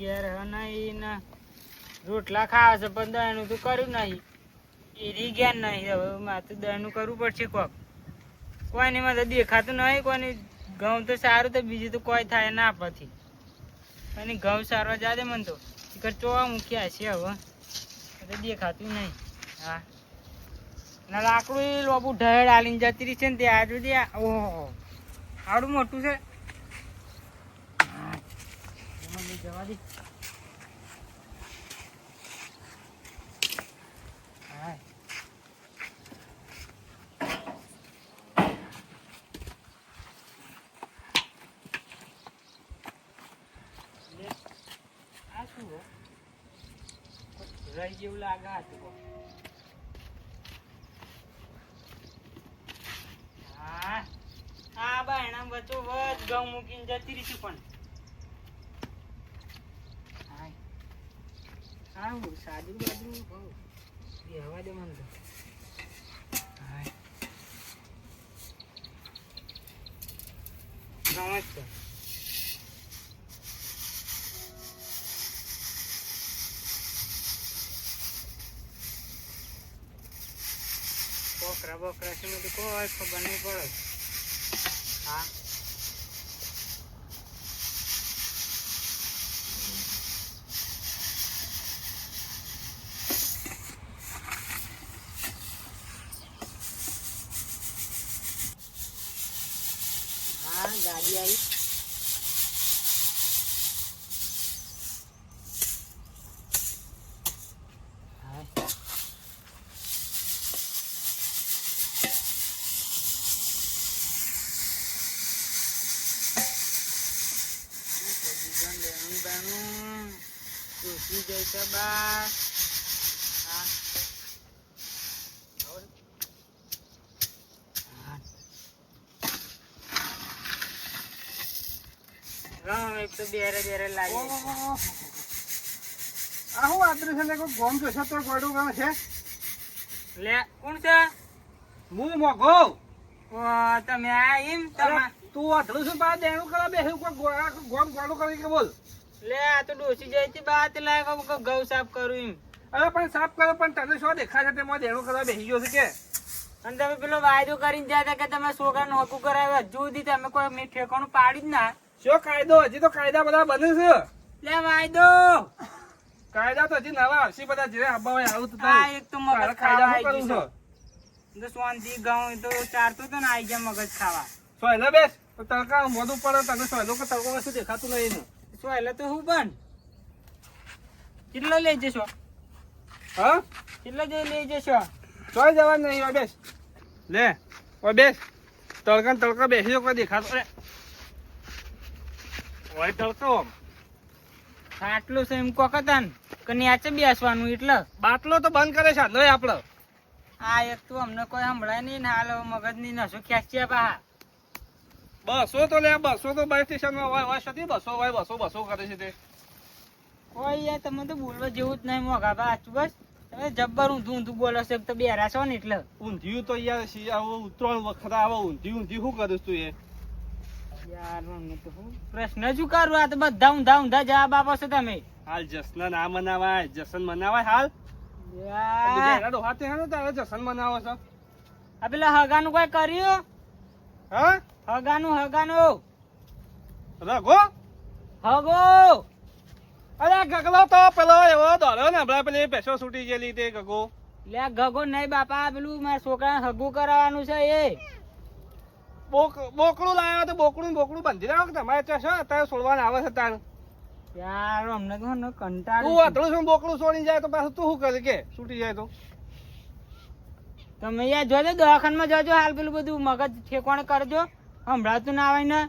ઘેર હ નહીં ને રોટલા ખાવા છે, પણ દહીનું તો કર્યું નહીં. એ રી ગયા નહીં. હવે મારે તો દહીનું કરવું પડશે કોક. કોઈની માં તો દેખાતું નહીં, કોઈની ઘઉં તો સારું તો બીજું તો કોઈ થાય ના પછી. અને ઘઉં સારવા જાદે મને તો. ચોવા મૂક્યા છે હવે. એટલે દેખાતું નહીં. હા. ના લાકડું એ લોબુ ઢળ આલીને જતી રહી છે ને ત્યાં સુધી આ- ઓહો. આવડું મોટું છે હા. એમાં લઈ જવા દે. રહી જેવું લાગે આ તો કોક. હા. આ બાયણા વચ્ચો વચ ઘઉં મૂકીને જતી રહી પણ. આવું સાદું બાદું બહુ બેહવા દે મને તો હાય. નમસ્તે બોકરા બોકરા છે બધું કોઈ ખબર નહીં પડે હા હા ગાડી આવી હા બેનું બેનું જોશી જાય છે બા હા આવડે? હા. રામ તો બેરે બેરે લાગે આ હું આદરી છે ને કોઈ ગોમ જોશે તો ગોડું ગમે છે લે કોણ છે હું મોગો તમે આ એમ તમે તું આટલું શું પા દેણું કરવા બેહ્યું કોઈ ગોમ ગોડું કરી કે બોલ લે આ તો ડોસી જાય છે બા તે લાગે કે ગૌ સાફ કરું એમ અરે પણ સાફ કરો પણ તને શું દેખાય છે તેમાં દેણું કરવા બેસી ગયો છે કે અને તમે પેલો વાયદો કરીને હતા કે તમે છોકરાનું હકું કરાવ્યો હજુ સુધી તમે કોઈ મેં ઠેકાણું પાડી જ ના શું કાયદો? હજી તો કાયદા બધા બને છે. લે વાયદો. કાયદા તો હજી નવા આવશે બધા જે આબા હોય આવું તો આ. એક તો મગજ કાયદા કરવું છે. તો શાંતિ ઘઉં તો ચારતો તો ને આઈ ગયા મગજ ખાવા. સોયલો બેસ. તો તડકા મોઢું પડે તને સોયલો કે તડકો કશું દેખાતું નહીં એનું? સોયલો તો હું પણ કેટલો લઈ જશો? હા? કેટલો જઈ લઈ જશો? સોય જવાનું નહીં બેસ. લે ઓ બેસ. તડકા તડકા બેસી કોઈ દેખાતો ઓય તડકો આટલું છે એમ કોકતાન કે ન્યાચે બેસવાનું એટલે? બાટલો તો બંધ કરે છે નહીં આપડે. આ એક તો અમને કોઈ સંભળાય નહીં ને હાલ મગજની નસો ખેંચ્યા બા બસો તો લે બસો તો બસ સ્ટેશનમાં હોય હોય સતી બસો હોય બસો બસો કરે છે તે. કોઈ યાર તમે તો બોલવા જેવું જ નહીં મોગા બા આચું બસ. તમે જબ્બર ઊંધું ઊંધું બોલો છો તો બેરા છો ને એટલે. ઊંધિયું તો યાર આવું વખત આવે ઊંધિયું ઊંધિયું શું કરીશ તું એ? યાર મને તો હું. પ્રશ્ન શું કરું? આ તો બધા ઊંધા ઊંધા જવાબ આપો છો તમે. હાલ જસન ના મનાવાય જસન મનાવાય હાલ. યાર, તારે મનાવો છો. આ પેલા હગાનું કોઈ કર્યું? હા? હગાનું હગાનું. રઘો? હગો. અરે ગગલો તો પેલો એવો દોડ્યો ને હમણાં પેલી પેસો છૂટી ગયેલી તે ગગો. લે ગગો નહીં બાપા પેલું મારા છોકરાને હગું કરાવવાનું છે એ. બોકડું લાવ્યો તો બોકડું બોકડું બંધી લાવો તમારે ત્યાં શું અત્યારે છોડવાના આવે છે તાર યાર અમને તો ને તું કંટાળો આટલું શું બોકડું છોડી જાય તો પાછું તું શું કરે કે? છૂટી જાય તો. તમે યાર જોજો દવાખાનામાં જજો હાલ પેલું બધું મગજ ઠેકોણે કરજો. હમણાં ના આવે ને.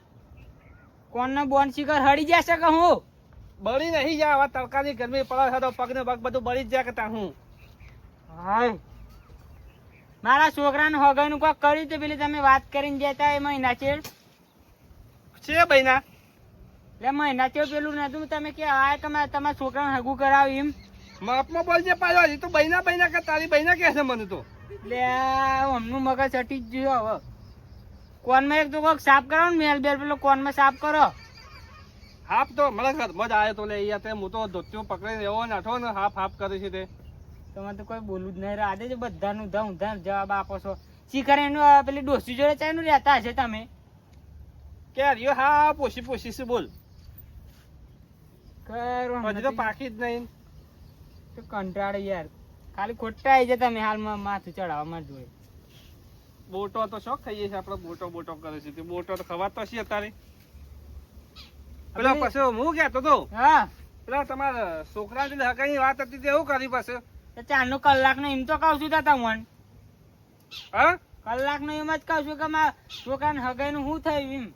કોણ બોન શિખર હળી જશે કે હું? બળી નહીં જાય આવા તડકાની ગરમી પડે છે તો પગને પગ બધું બળી જ જાય કે તા હું? હાય. મારા છોકરાને હગાઈનું કોક કર્યું તો પેલી તમે વાત કરીને જતા એ મહિના ચેડ છે બહેના એટલે મહિના ચેડ પેલું નતું તમે કે આ કે મારે તમારા છોકરાને હગું કરાવ્યું એમ. માપમાં બોલજે પાછો એ તો બહેના બહેના કે તારી બહેના કે છે મને તો. એટલે હમનું મગજ હટી જ ગયું હવે. કોનમાં એક તો કોક સાફ કરો ને મેલ બેલ પેલો કોનમાં સાફ કરો. હાફ તો મને મજા જ આવ્યો તો લે યાર તે. હું તો ધોતિયો પકડીને એવો નાઠો ને હાફ હાફ કરે છે તે. તમારે તો કોઈ બોલું જ નહીં. આજે જ બધાનું ઊંધા ઊંધા જવાબ આપો છો. શીખર એનું પેલી ડોસી જોડે ચાઈનું રહેતા હશે તમે? કે રહ્યો હા પોસી પોસી છે બોલ? હજી તો પાકી જ નહીં. તો કંટાળે યાર. ખાલી ખોટા આવી જાય તમે હાલમાં માથું ચડાવવા માર જોડે બોટો તો શોખ ખાઈએ છે આપડે બોટો બોટો કરે છે. તે બોટો તો ખવાતો છે અત્યારે. પેલા પછી હું કહેતો તો હા. પેલા તમારા છોકરા જે હકાની વાત હતી તે એવું કરી પાછું? ચારનો કલાકનો એમ તો કહું છું તા તમને હા? કલાકનો એમ જ કહું છું કે મારા છોકરાને હગાઈનું શું થયું એમ.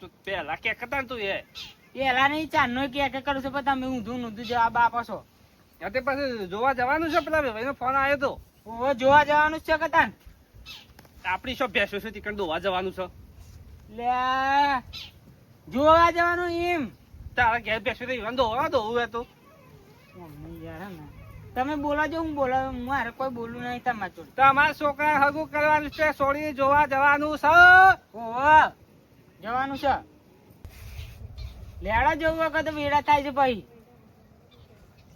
તો પેલા કે કતા તું એ? પેલા નહીં ચારનો કે કે કરું છું પણ તમે ઊંધું ઊંધું જવાબ આપો છો તે પછી જોવા જવાનું છે પેલા ભાઈનો ફોન આવ્યો તો? હવે જોવા જવાનું જ છે કે તાન? આપણી શું ભેંસો છે તીકણ દોવા જવાનું છે. લે જોવા જવાનું એમ. તારા ઘેર ભેસો તો ઈવન દોવા દોવું હે તો. મમ્મી યાર ને. તમે બોલો જો હું બોલા મારે કોઈ બોલું નહીં તમારે જોડે. તમારા છોકરા હગું કરવાનું છે છોડીને જોવા જવાનું છે. જવાનું છે. લેડા જવું વખત વેડા થાય છે ભાઈ.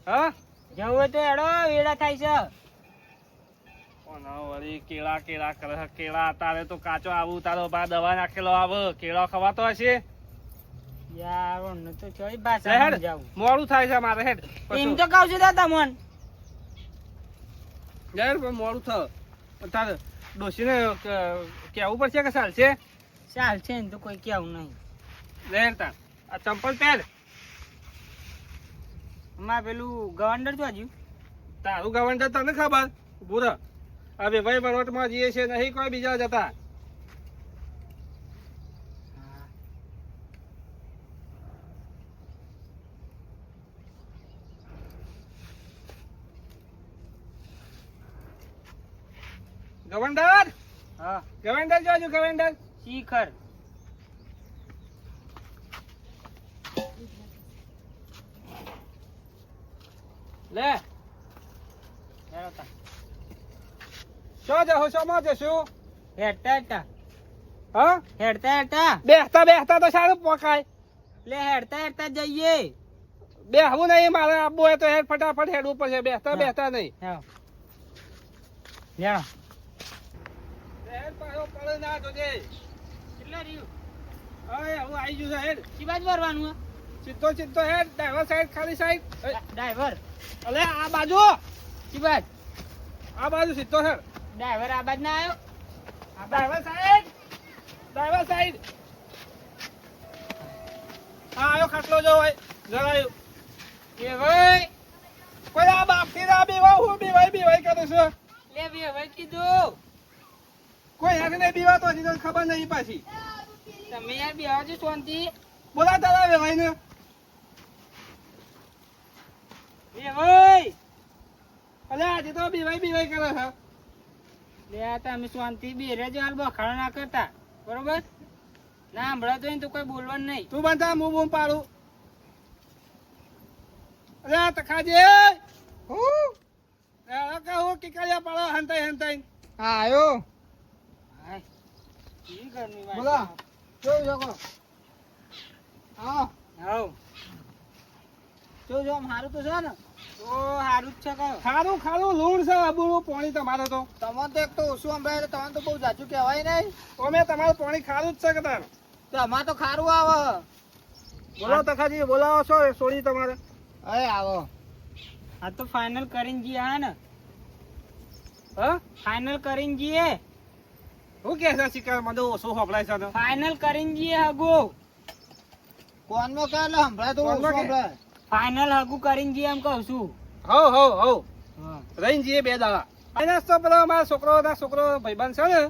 હા? જવું તો એડો વેડા થાય છે. વળી કેળા કેળા કરે કેળા. તારે તો કાચો આવું તારો બા દવા નાખેલો આવે. કેળા ખવાતો હશે? યાર તો મોડું થાય છે મારે હેડ. એમ તો કહું છું દાદા મન યાર પણ મોડું થયો. તારે ડોશીને ક- કહેવું પડશે કે ચાલશે? ચાલશે ને તો કોઈ કેવું નહીં. લેર તાર. આ ચંપલ પહેર. મા પેલું ગવાંડર તો હજુ. તારું ગવર્નર તને ખબર? બુરા હવે ભાઈ પર્વતમાં જઈએ છે નહીં કોઈ બીજા જતા ગવર્નર હા ગવર્નર જોજો ગવર્નર શિખર. લે. શું જશો શોમાં જશું હેડતા હેડતા. હા? હેડતા હેડતા. બેસતા બેસતા તો સારું પકાય. લે હેડતા હેડતા જઈએ. બેહવું નહીં મારે આબુ હોય તો હેડ ફટાફટ હેડવું પડશે. બેસતા બેહતા બેસતા નહીં. હા. કેટલા રહ્યું? હવે હું આવી ગયું છે શી બાજુ ભરવાનું સીધો સીધો હેડ ડ્રાઈવર સાઈડ ખાલી સાઈડ ડ્રાઈવર અલે આ બાજુ શી બાજુ આ બાજુ સીધો હેડ. ડ્રાઈવર આ બાજુ ના આવ્યો? આ ડ્રાઈવર સાઈડ ડ્રાઈવર સાઈડ હા આયો ખાટલો જો ભાઈ જરાયું. કે ભાઈ. કોઈ આ બાપથી ના બીવા હું બીવાય બીવાય કરું છું. લે બે હવે કીધું. કોઈ હેડ નહીં બીવા તો હજી તને ખબર નહીં પાછી. તમે યાર બે આવજો શાંતિ. બોલા તારા વેવાય ને એ ભાઈ. અલે આજે તો બીવાઈ બીવાય કરે છે. લે તમે શાંતિ બે રહેજો હાલ બખાડો ના કરતા. બરોબર? ના ને તો કોઈ બોલવાનું નહીં. તું બંધા હું બૂમ પાડું. અરે આ તખાજે હું! કહું કિકલિયા પાડો હંતાઈ હંતાઈ. હા આયો. બોલો. છે. જો જો તો છે ને. તો હારું જ છે કહો ખારું ખારું લૂણ છે અબુડું પાણી તમારે તો. તમને તો એક તો ઓછું સંભળાય તમને તો બહુ જાજુ કહેવાય નહીં. અમે તમારું પાણી ખારું જ છે કે તાર? તો અમારે તો ખારું આવે. બોલો તખાજી બોલાવો છો સોળી તમારે. હવે આવો. આ તો ફાઇનલ કરીને જઈએ હા ને. હા? ફાઇનલ કરીને જઈએ હું કે છે શિકાર મને ઓછું હોપડાય છે ફાઇનલ કરીને જઈએ હગુ. કોનમાં કે એટલે સંભળાય તો ઓછું સંભળાય. ફાઇનલ હગુ કરીને જઈએ એમ કહું છું. હવ હવ હવ. રહીને જઈએ બે દાડા. ફાઇનાન્સ તો પેલો અમારા છોકરો ના છોકરો ભાઈબંધ છે ને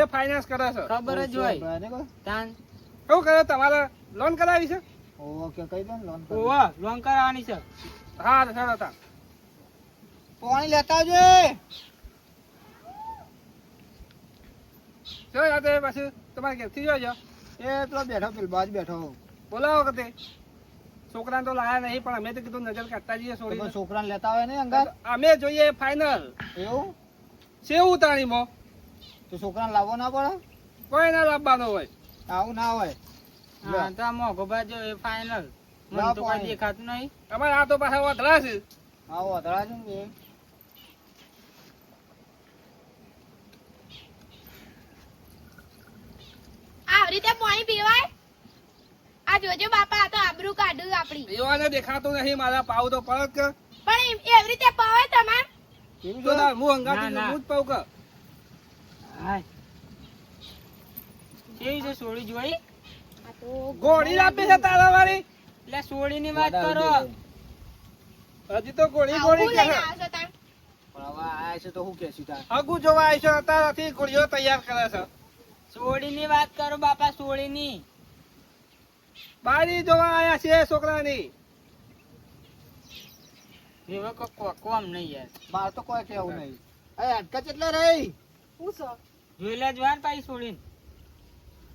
એ ફાઇનાન્સ કરે છે. ખબર જ હોય. સંભળાય નહીં કોઈ? તાન. શું કરે તમારે લોન કરાવી છે? ઓકે કહી દો લોન ઓવા લોન કરાવવાની છે. હા તા પાણી લેતા આવજે. જો પછી તમારે ઘેરથી જોજો એ પેલો બેઠો પેલો બાજુ બેઠો. બોલાવો કે તે છોકરાને તો લાયા નહીં પણ અમે તો કીધું નજર કાઢતા જઈએ છોડી છોકરાને લેતા આવે ને અંગાર? અમે જોઈએ ફાઇનલ એવું? સેવું તાણીમાં તો છોકરાને લાવવો ના પડે? કોઈ ના લાવવાનો હોય. આવું ના હોય. હા તો આ મોઘો બાજો એ ફાઇનલ મને તો કોઈ દેખાતું નહીં. અમારે આ તો પાછા વધરા છે. હા વધરા છે ને બે. તે પાણી પીવાય? આ જોજો બાપા આ તો આબરૂ કાઢ્યું આપડી પીવાને દેખાતું નહીં મારા પાવ તો પરત કર પણ એવી રીતે પાવે તમાર? કેવું જો છે? હું અંગાતી ના, ના. હું જ પાવ કર હાય કેવી છે સોળી જોઈ? આ તો ગોળી આપી છે તારા વાળી. એટલે સોળીની વાત કરો. હજી તો ગોળી ગોળી કહે. પણ હવે આયા છે તો હું કહેશું તાર હગુ જોવા આવી છે અત્યારથી ગોળીઓ તૈયાર કરે છે. સોળીની વાત કરો બાપા સોળીની. બારી જોવા આયા છે છોકરાની. એવો કો- કોમ નહીં યાર. મારે તો કોઈ કેવું નહીં. એ અટકા કેટલે રહી? જોઈ લે જવાન પાછી સોળીને.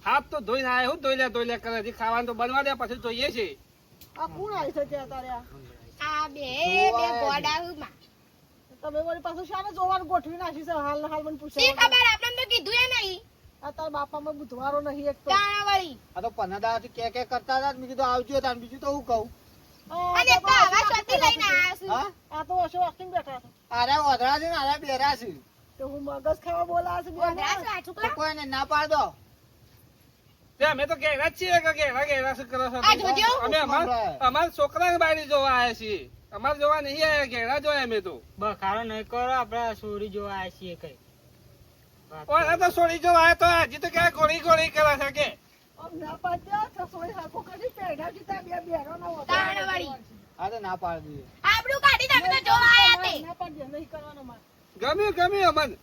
હાથ તો ધોઈને આયા હું ધોઈ લે ધોઈ લે કરે ખાવાનું તો બનવા દે પછી જોઈએ છે આ કોણ આવી છે ત્યાં તારે આ? આ બે બે ગોડામાં તમે વળી પાછું શાને જોવાનું ગોઠવી નાખી છે? હાલ હાલ મને પૂછે ખબર? કીધું તારા બાપામાં બુધવારો નહીં એક તો. તાણા વળી આ તો પંદર દાડાથી કે કે કરતા હતા મેં કીધું આવજો તાન બીજું તો હું કહું? અને એક તો આવા છોતી લઈને આયા છું? આ તો ઓછો વાકિંગ બેઠા છે. આરે વધરા છે ને આરે બેરા છે. તો હું મગજ ખાવા બોલા છે ઓધરા છે આ છોકરા? કોઈને ના પાડ. દો તે અમે તો ઘેરા છીએ કે ઘેરા ઘેરા શું કરો છો અમે અમાર અમાર બારી જોવા આયા છીએ. અમાર જોવા નહીં આયા ઘેરા જોયા અમે તો. કારણ નહીં કરો આપડે સોરી જોવા આવ્યા છીએ કઈ. વાત તો સોળી જોવા આયા તો હજી તો ક્યાં ગોળી ગોળી કરે છે કે? ના પાડ્યા રસોઈ હાકો કરી પેઢા જીતા બે બેરો ના તાણ વળી. આ તો ના પાડ દઈએ. આબરૂ કાઢી તમે તો જોવા આયા તે. ના પાડ્યા નહીં કરવાનો માર. ગમ્યું ગમ્યું અમન.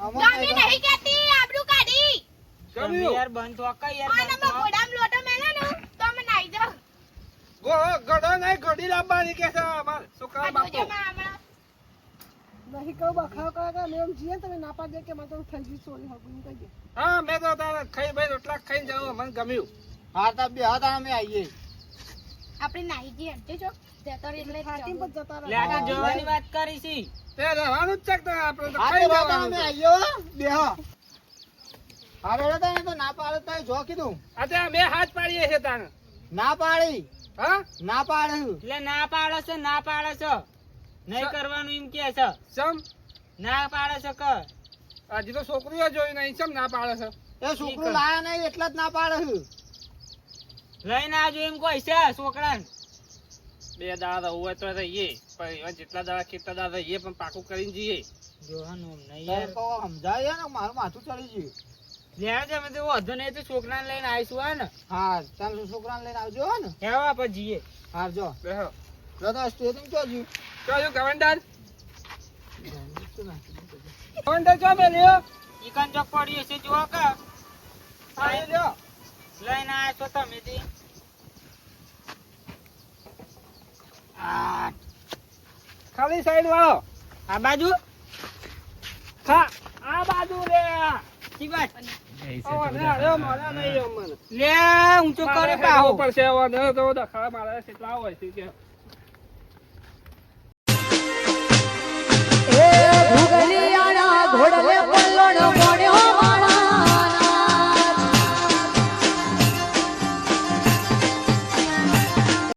અમન નહીં કેતી આબરૂ કાઢી. ગમ્યું. યાર બંધ તો કા યાર આ બંધ ગોડામ લોટો મેલે ને તો અમે નાઈ જાવ ગો- ગોળો નહીં ગોળી લાવવાની કે છે અમાર. છોકરા આ બાપુ. નહીં કહું બખાવ કરે કે એમ જીએ તમે ના પાડ્યા કે મારે થઈ ગઈ સોરી હાકો એમ કહી હા મેં તો તારે ખાઈ ભાઈ રોટલા ખાઈને જાઉં મને ગમ્યું. હા તા બે હતા અમે આવીએ આપણે નાઈ જઈએ હટજો છો? જતો રહે એટલે હાકી પર જતા લે આ તો વાત કરી છી. તે રહેવાનું જ છે કે આપણે તો ખાઈ જવાનું અમે આવીએ બે હા. હા રેડો તાને તો ના પાડે તો જો કીધું. આ તે હાથ પાડીએ તાને ના પાડી. હા? ના પાડે એટલે ના પાડે છે ના પાડે છે. નહીં કરવાનું એમ કે છે. સમ ના પાડે છે કે આજે તો છોકરીઓ જોઈ નહીં. સમ ના પાડે છે? એ છોકરું લાયા નહીં એટલે જ ના પાડે છે. લઈને આવજો એમ કોઈ છે છોકરાને. બે દાડા હોય તો રહીએ. પણ જેટલા દાડા કેટલા દાડા રહીએ પણ પાકું કરીને જઈએ. જોવાનું નહીં યાર. સમજાય ને મારું માથું ચડી ગયું. લે છે અમે તો વધુ નહીં તો છોકરાને લઈને આવીશું હે ને. હા તમે છોકરાને લઈને આવજો હો ને. હેવા આપણે જઈએ. હા જો બેહો. દાદા સ્ટેરિંગ ક્યાં જ્યું? કયું ગવંડર? ગવંડર ચો મેલ્યો ઈકન ચોક પડ્યું છે જો કે. પાણી લ્યો. લઈને આવ્યા છો તમે તે ખાલી સાઈડ વાળો. આ બાજુ? હા આ બાજુ રે નહીં લે ઊંચો કરે પાહો. પડશે હવે તો દખા મારે કેટલા હોય છે કે